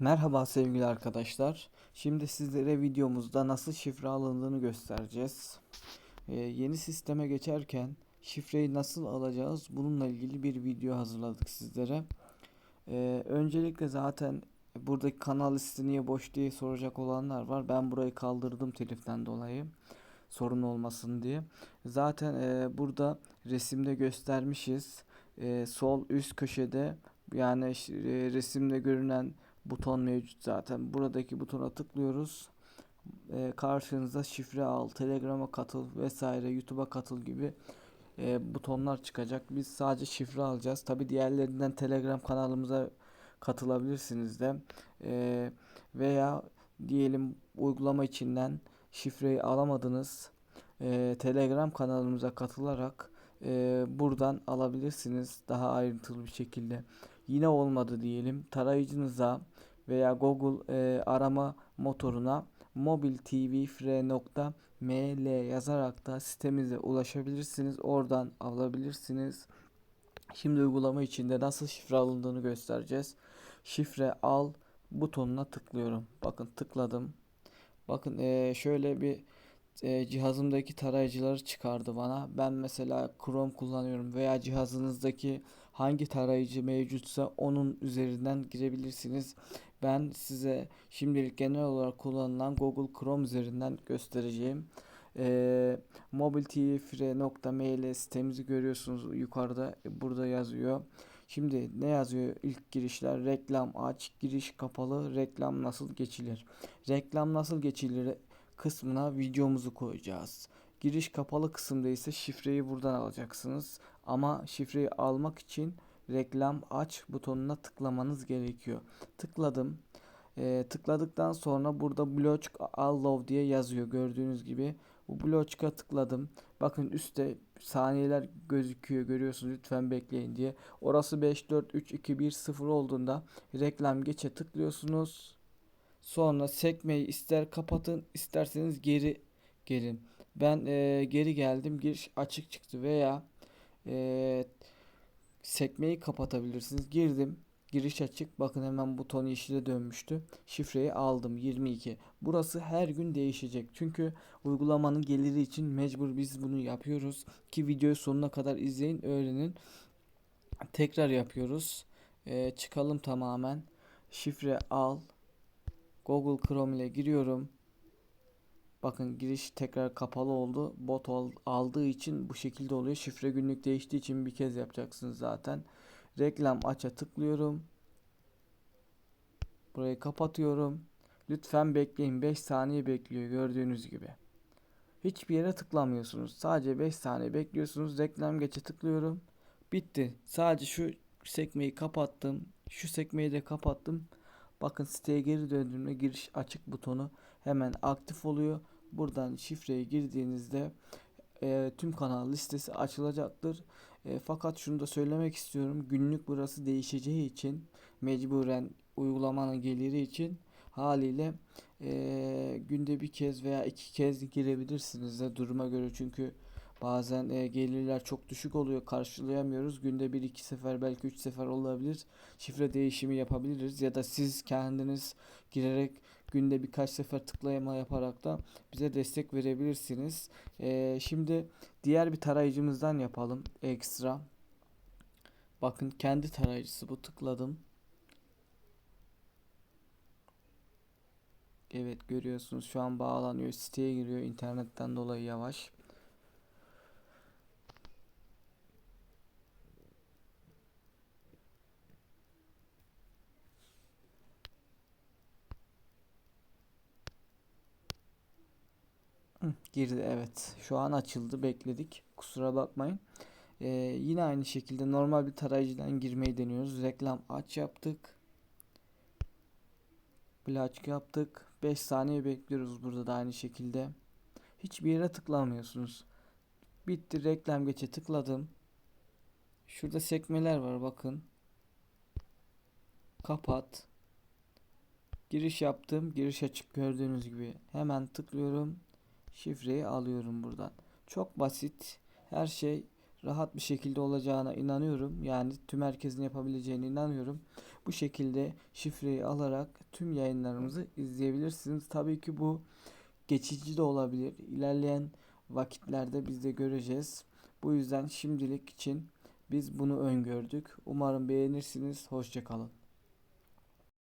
Merhaba sevgili arkadaşlar. Şimdi sizlere videomuzda nasıl şifre alındığını göstereceğiz. Ee, yeni sisteme geçerken şifreyi nasıl alacağız bununla ilgili bir video hazırladık sizlere. Ee, öncelikle zaten buradaki kanal listi niye boş diye soracak olanlar var. Ben burayı kaldırdım teliften dolayı sorun olmasın diye. Zaten e, burada resimde göstermişiz. E, sol üst köşede yani e, resimde görünen buton mevcut zaten. Buradaki butona tıklıyoruz. E, karşınıza şifre al, Telegram'a katıl vesaire, YouTube'a katıl gibi e, butonlar çıkacak. Biz sadece şifre alacağız. Tabi diğerlerinden Telegram kanalımıza katılabilirsiniz de. E, veya diyelim uygulama içinden şifreyi alamadınız. E, Telegram kanalımıza katılarak e, buradan alabilirsiniz daha ayrıntılı bir şekilde. Yine olmadı diyelim tarayıcınıza veya Google e, arama motoruna mobiltvfre.ml yazarak da sitemize ulaşabilirsiniz. Oradan alabilirsiniz. Şimdi uygulama içinde nasıl şifre alındığını göstereceğiz. Şifre al butonuna tıklıyorum. Bakın tıkladım. Bakın e, şöyle bir e, cihazımdaki tarayıcıları çıkardı bana. Ben mesela Chrome kullanıyorum veya cihazınızdaki hangi tarayıcı mevcutsa onun üzerinden girebilirsiniz. Ben size şimdilik genel olarak kullanılan Google Chrome üzerinden göstereceğim. E, mobiltvfre.mail sitemizi görüyorsunuz yukarıda burada yazıyor. Şimdi ne yazıyor ilk girişler? Reklam aç, giriş kapalı, reklam nasıl geçilir? Reklam nasıl geçilir kısmına videomuzu koyacağız. Giriş kapalı kısımda ise şifreyi buradan alacaksınız. Ama şifreyi almak için reklam aç butonuna tıklamanız gerekiyor. Tıkladım. E, tıkladıktan sonra burada block allow diye yazıyor gördüğünüz gibi. Bu block'a tıkladım. Bakın üstte saniyeler gözüküyor görüyorsunuz lütfen bekleyin diye. Orası 5 4 3 2 1 0 olduğunda reklam geçe tıklıyorsunuz. Sonra sekmeyi ister kapatın isterseniz geri gelin. Ben e, geri geldim giriş açık çıktı veya e, sekmeyi kapatabilirsiniz. Girdim. Giriş açık. Bakın hemen buton yeşile dönmüştü. Şifreyi aldım 22. Burası her gün değişecek. Çünkü uygulamanın geliri için mecbur biz bunu yapıyoruz. Ki videoyu sonuna kadar izleyin, öğrenin. Tekrar yapıyoruz. Ee, çıkalım tamamen. Şifre al. Google Chrome ile giriyorum. Bakın giriş tekrar kapalı oldu. Bot aldığı için bu şekilde oluyor. Şifre günlük değiştiği için bir kez yapacaksınız zaten. Reklam aça tıklıyorum. Burayı kapatıyorum. Lütfen bekleyin. 5 saniye bekliyor gördüğünüz gibi. Hiçbir yere tıklamıyorsunuz. Sadece 5 saniye bekliyorsunuz. Reklam geçe tıklıyorum. Bitti. Sadece şu sekmeyi kapattım. Şu sekmeyi de kapattım. Bakın siteye geri döndüğümde giriş açık butonu hemen aktif oluyor. Buradan şifreyi girdiğinizde e, tüm kanal listesi açılacaktır. E, fakat şunu da söylemek istiyorum. Günlük burası değişeceği için mecburen uygulamanın geliri için haliyle e, günde bir kez veya iki kez girebilirsiniz de duruma göre çünkü bazen e, gelirler çok düşük oluyor karşılayamıyoruz günde bir iki sefer belki üç sefer olabilir şifre değişimi yapabiliriz ya da siz kendiniz girerek günde birkaç sefer tıklayama yaparak da bize destek verebilirsiniz. Ee, şimdi diğer bir tarayıcımızdan yapalım ekstra. Bakın kendi tarayıcısı bu tıkladım. Evet görüyorsunuz şu an bağlanıyor siteye giriyor internetten dolayı yavaş. Girdi evet. Şu an açıldı bekledik. Kusura bakmayın. Ee, yine aynı şekilde normal bir tarayıcıdan girmeyi deniyoruz. Reklam aç yaptık. Black yaptık. 5 saniye bekliyoruz burada da aynı şekilde. Hiçbir yere tıklamıyorsunuz. Bitti reklam geçe tıkladım. Şurada sekmeler var bakın. Kapat. Giriş yaptım. Giriş açık gördüğünüz gibi. Hemen tıklıyorum şifreyi alıyorum buradan. Çok basit. Her şey rahat bir şekilde olacağına inanıyorum. Yani tüm herkesin yapabileceğine inanıyorum. Bu şekilde şifreyi alarak tüm yayınlarımızı izleyebilirsiniz. Tabii ki bu geçici de olabilir. İlerleyen vakitlerde biz de göreceğiz. Bu yüzden şimdilik için biz bunu öngördük. Umarım beğenirsiniz. Hoşçakalın.